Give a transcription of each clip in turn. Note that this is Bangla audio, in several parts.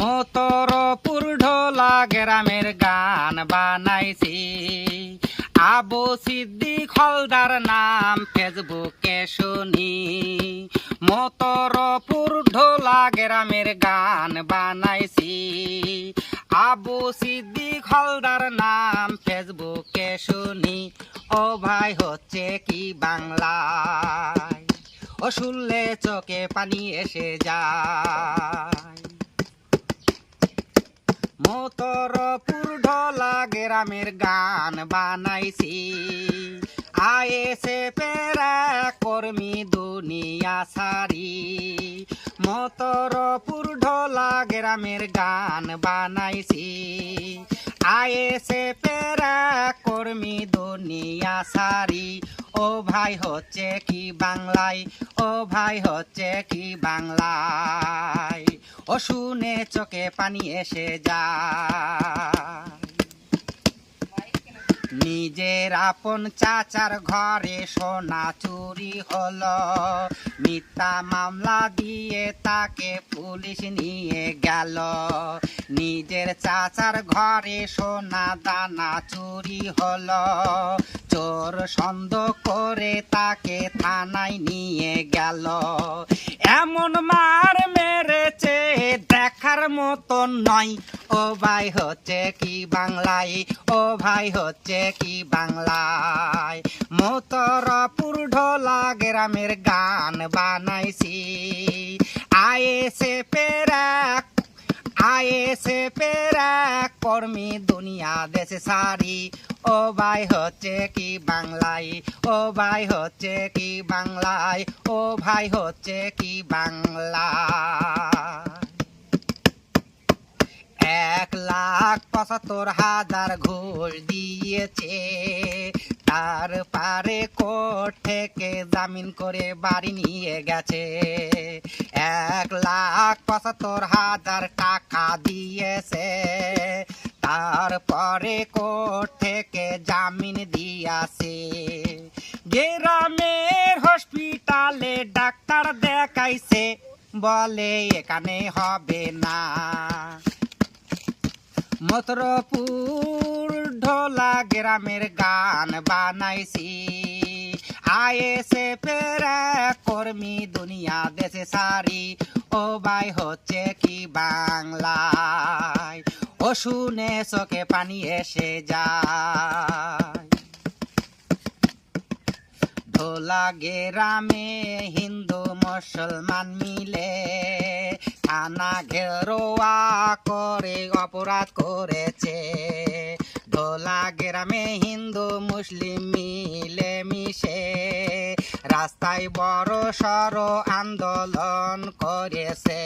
মোতরপুর ঢোলা গ্রামের গান বানাইছি। আবু সিদ্দিক হলদার নাম ফেসবুকে শুনি মোতরপুর ঢোলা গ্রামের গান বানাইছি। আবু সিদ্দিক হলদার নাম ফেসবুকে শুনি ও ভাই হচ্ছে কি বাংলায়? ও শুনলে চোখে পানি এসে যায়। মোতরপুর ঢলা গ্রামের গান বানাইছি। আয়েসে পেরা কর্মী দুনিয়া সারি। মোতরপুর ঢলা গ্রামের গান বানাইছি। আয়েসে পেরা কর্মী দুনিয়া সারি। ও ভাই হচ্ছে কি বাংলায় ও ভাই হচ্ছে কি বাংলায় ও শুনে চোখে পানি এসে যায়। নিজের আপন চাচার ঘরে সোনা চুরি হলো। মিথ্যা মামলা দিয়ে তাকে পুলিশ নিয়ে গেল। নিজের চাচার ঘরে সোনা দানা চুরি হলো। চোর সন্দেহ করে তাকে থানায় নিয়ে গেল। এমন মার মেরেছে দেখার মতন নয়। ও ভাই হচ্ছে কি বাংলায় ও ভাই হচ্ছে কি বাংলায় মোতরপুর ঢোলা গ্রামের গান বানাইছি। আয়েসে পেরা আয়েসে পেরাক কর্মী দুনিয়া দেশে সারি। ও ভাই হচ্ছে কি বাংলায় ও ভাই হচ্ছে কি বাংলায় ও ভাই হচ্ছে কি বাংলা? এক লাখ পঁচাত্তর হাজার ঘুষ দিয়েছে। তার পারে কোর্ট থেকে জামিন করে বাড়ি নিয়ে গেছে। এক লাখ পঁচাত্তর হাজার টাকা দিয়েছে। তারপরে কোর্ট থেকে জামিন দিয়াছে। গ্রামের হসপিটালে ডাক্তার দেখাইছে, বলে এখানে হবে না। মথুরপুর ঢোলা গ্রামের গান বানাইছি। আয়েসে পেরা কর্মী দুনিয়া দেশে সারি। ও ভাই, হচ্ছে কি বাংলায়? ও শুনে চোখে পানি এসে যায়। ঢোলা গ্রামে হিন্দু মুসলমান মিলে থানা ঘেরোয়া করে, অপরাধ করেছে। ঢোলা গ্রামে হিন্দু মুসলিম মিলে মিশে রাস্তায় বড় সড় আন্দোলন করেছে।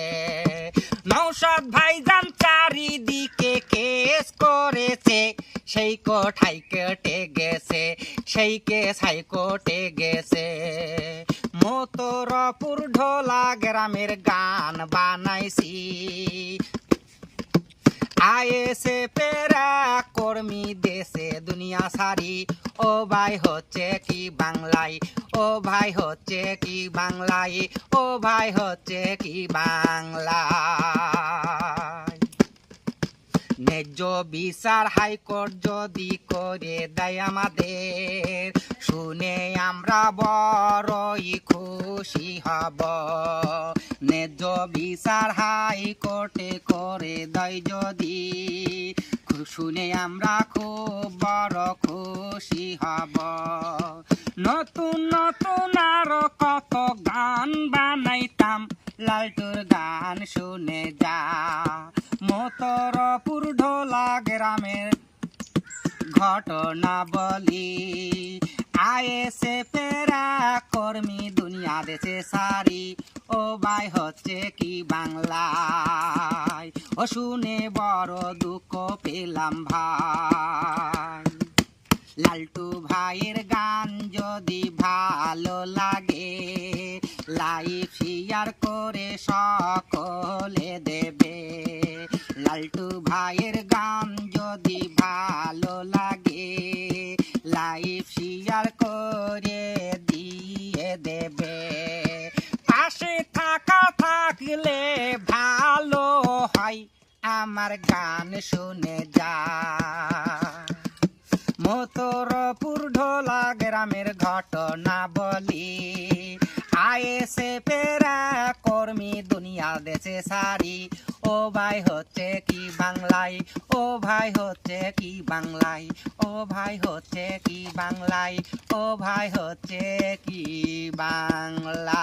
নৌসদ ভাইজান চারিদিকে কেস করেছে। সেই কোঠাই কেটে গেছে, সেই কেস হাইকোর্টে গেছে। মোতরপুর ঢোলা গ্রামের গান বানাইছি। আয়েসে পেরা কর্মী দেশে দুনিয়া সারি। ও ভাই হচ্ছে কি বাংলায় ও ভাই হচ্ছে কি বাংলায় ও ভাই হচ্ছে কি ন্যায্য বিচার হাইকোর্ট যদি করে দেয় আমাদের, শুনে আমরা বড়ই খুশি হব। ন্যায্য বিচার হাইকোর্টে করে দেয় যদি শুনে আমরা খুব বড় খুশি হব। নতুন নতুন আরও কত গান বানাইতাম, লালটুর গান শুনে যা। মোতরপুর ঢোলা গ্রামের ঘটনা বলি। আয়েসে পেরা কর্মী দুনিয়া দেশে সারি। ও বাই হচ্ছে কি বাংলায়? ও শুনে বড় দুঃখ পেলাম ভাই। লালটু ভাইয়ের গান যদি ভালো লাগে লাইভ শেয়ার করে সকলে দেবে। লালটু ভাইয়ের গান যদি ভালো লাগে লাইভ শেয়ার করে দিয়ে দেবে। পাশে থাকা থাকলে ভালো হয়, আমার গান শুনে যা। মথুরপুর ঢোলা গ্রামের ঘটনা বলি। আয়েসে পেরা কর্মী দুনিয়া দেশে সারি। ও ভাই হচ্ছে কি বাংলায়? ও ভাই হচ্ছে কি বাংলায়? ও ভাই হচ্ছে কি বাংলায়? ও ভাই হচ্ছে কি বাংলা